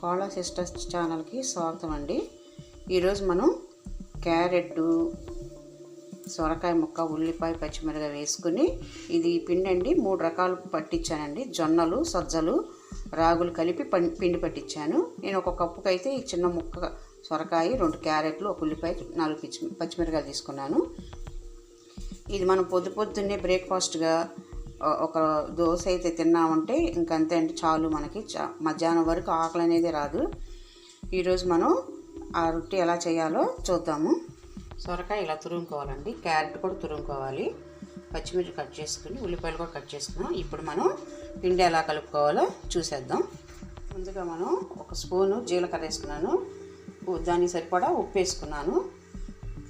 కోళ్ళ సిస్టర్స్ ఛానల్కి స్వాగతం అండి. ఈరోజు మనం క్యారెట్ సొరకాయ ముక్క ఉల్లిపాయ పచ్చిమిరపకాయ వేసుకుని ఇది పిండి అండి మూడు రకాలు పట్టించానండి. జొన్నలు సజ్జలు రాగులు కలిపి పం- పిండి పట్టించాను. నేను ఒక కప్పుకు అయితే ఈ చిన్న ముక్క సొరకాయ రెండు క్యారెట్లు ఒక ఉల్లిపాయ నాలుగు పిచ్చి పచ్చిమిరపకాయలు తీసుకున్నాను. ఇది మనం పొద్దు పొద్దున్నే బ్రేక్ఫాస్ట్గా ఒక దోశ అయితే తిన్నామంటే ఇంకంతే అంటే చాలు మనకి. చా- మధ్యాహ్నం వరకు ఆకలి అనేది రాదు. ఈరోజు మనం ఆ రొట్టె ఎలా చేయాలో చూద్దాము. సొరకాయ ఇలా తురుముకోవాలండి. క్యారెట్ కూడా తురుముకోవాలి. పచ్చిమిర్చి కట్ చేసుకుని ఉల్లిపాయలు కూడా కట్ చేసుకున్నాం. ఇప్పుడు మనం పిండి ఎలా కలుపుకోవాలో చూసేద్దాం. ముందుగా మనం ఒక స్పూను జీలకర్ర వేసుకున్నాను. దానికి సరిపడా ఉప్పు వేసుకున్నాను.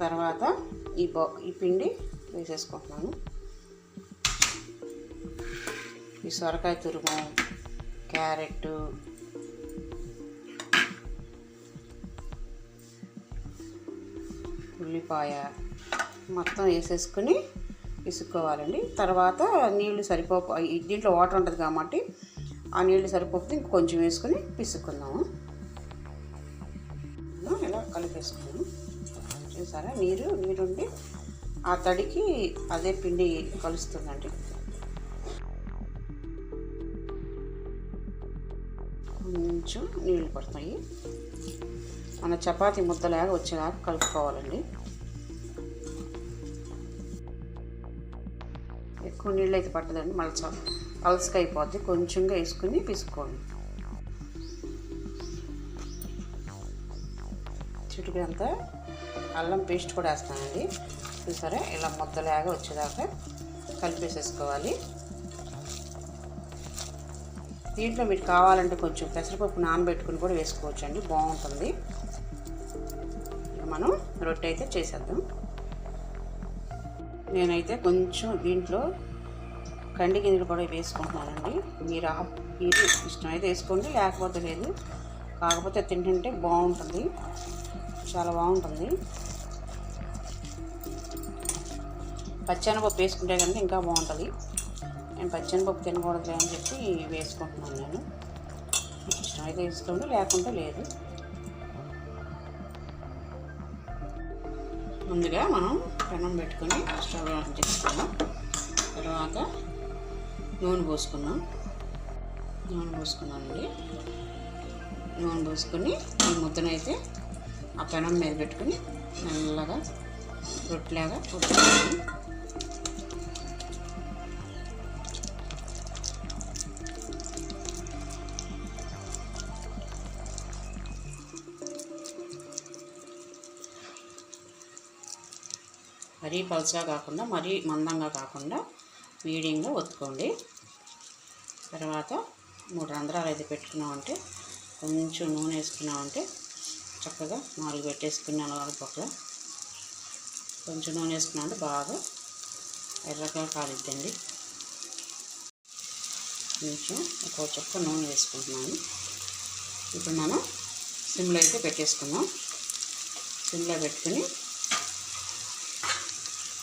తర్వాత ఈ బా ఈ పిండి వేసేసుకుంటున్నాను. ఈ సొరకాయ తురుము క్యారెట్ ఉల్లిపాయ మొత్తం వేసేసుకుని ఇసుక్కోవాలండి. తర్వాత నీళ్ళు సరిపో దీంట్లో వాటర్ ఉంటుంది కాబట్టి ఆ నీళ్ళు సరిపోతే ఇంక కొంచెం వేసుకుని పిసుక్కుందాము. ఇలా కలిపేసుకున్నాము చూసారా? నీరు నీరుండి ఆ తడికి అదే పిండి కలుస్తుందండి. కొంచెం నీళ్ళు పడతాయి. మన చపాతీ ముద్దలాగా వచ్చేలాగా కలుపుకోవాలండి. ఎక్కువ నీళ్ళు అయితే పట్టదండి మళ్ళీ చ పలసగా అయిపోద్ది కొంచెంగా వేసుకుని పిసుకోండి. చిటుకంతా అల్లం పేస్ట్ కూడా వేస్తానండి. చూసారా? ఇలా ముద్దలాగా వచ్చేదాకా కలిపేసేసుకోవాలి. దీంట్లో మీకు కావాలంటే కొంచెం పెసరపప్పు నానబెట్టుకుని కూడా వేసుకోవచ్చు అండి బాగుంటుంది మనం రొట్టె అయితే చేసేద్దాం. నేనైతే కొంచెం దీంట్లో కండి గింజలు కూడా వేసుకుంటున్నానండి. మీరు ఆ ఇది ఇష్టమైతే వేసుకోండి లేకపోతే లేదు. కాకపోతే తింటుంటే బాగుంటుంది. చాలా బాగుంటుంది. పచ్చనపప్పు వేసుకుంటే కనుక ఇంకా బాగుంటుంది. నేను పచ్చనిపప్పు తినకూడదు అని చెప్పి వేసుకుంటున్నాను నేను. మీకు ఇష్టమైతే వేసుకోండి లేకుంటే లేదు. ముందుగా మనం పెనం పెట్టుకొని స్టవ్ ఆన్ చేసుకున్నాం తర్వాత నూనె పోసుకున్నాం నూనె పోసుకున్నానండి. నూనె పోసుకొని ఈ ముద్దనైతే ఆ పెనం మీద పెట్టుకుని మెల్లగా రొట్టెలాగా ఉడుకున్నాను మరీ పలుచగా కాకుండా మరీ మందంగా కాకుండా మీడియంగా ఒత్తుకోండి. తర్వాత మూడు రంధ్రాలు అయితే పెట్టుకున్నామంటే కొంచెం నూనె వేసుకున్నామంటే చక్కగా నాలుగు పెట్టేసుకున్నాను నాలుగు పక్కన కొంచెం నూనె వేసుకున్నామంటే బాగా ఎర్రగా కాలిద్దండి. కొంచెం ఒక చుక్క నూనె వేసుకుంటున్నాను. ఇప్పుడు మనం సిమ్లో అయితే పెట్టేసుకున్నాం సిమ్లో పెట్టుకుని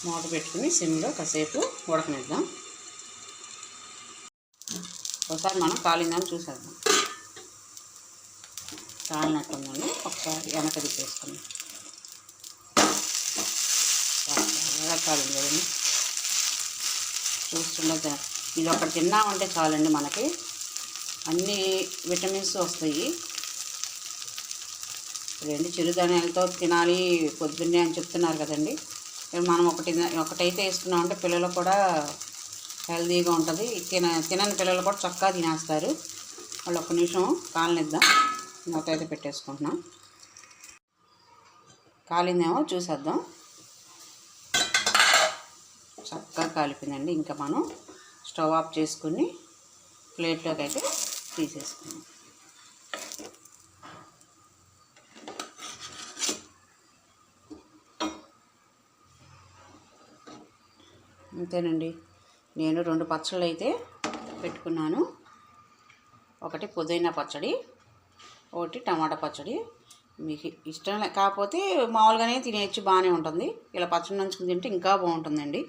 మూత పెట్టుకుని సిమ్లో కాసేపు ఉడకనిద్దాం. ఒకసారి మనం కాలిందని చూసేద్దాం. కాలినట్టుందండి. ఒకసారి వెనక తిప్పేసుకుందాం బాగా కాలింది కదండి. చూస్తుండగా ఇది ఒకటి తిన్నామంటే చాలండి మనకి. అన్ని విటమిన్స్ వస్తాయి. రెండు చిరుధాన్యాలతో తినాలి పొద్దున్నే అని చెప్తున్నారు కదండి. మనం ఒకటి ఒకటైతే వేసుకున్నామంటే పిల్లలు కూడా హెల్తీగా ఉంటుంది. తిన తినని పిల్లలు కూడా చక్కగా తినేస్తారు. వాళ్ళు ఒక్క నిమిషం కాలనిద్దాం. మూత అయితే పెట్టేసుకుంటున్నాం. కాలిందేమో చూసేద్దాం. చక్కగా కాలిపోయిందండి. ఇంకా మనం స్టవ్ ఆఫ్ చేసుకుని ప్లేట్లోకి అయితే తీసేసుకున్నాం అంతేనండి. నేను రెండు పచ్చళ్ళు అయితే పెట్టుకున్నాను. ఒకటి పుదీనా పచ్చడి ఒకటి టమాటా పచ్చడి. మీకు ఇష్టం కాకపోతే మామూలుగానే తినేయచ్చు బాగానే ఉంటుంది. ఇలా పచ్చడి నంచుకుని తింటే ఇంకా బాగుంటుందండి.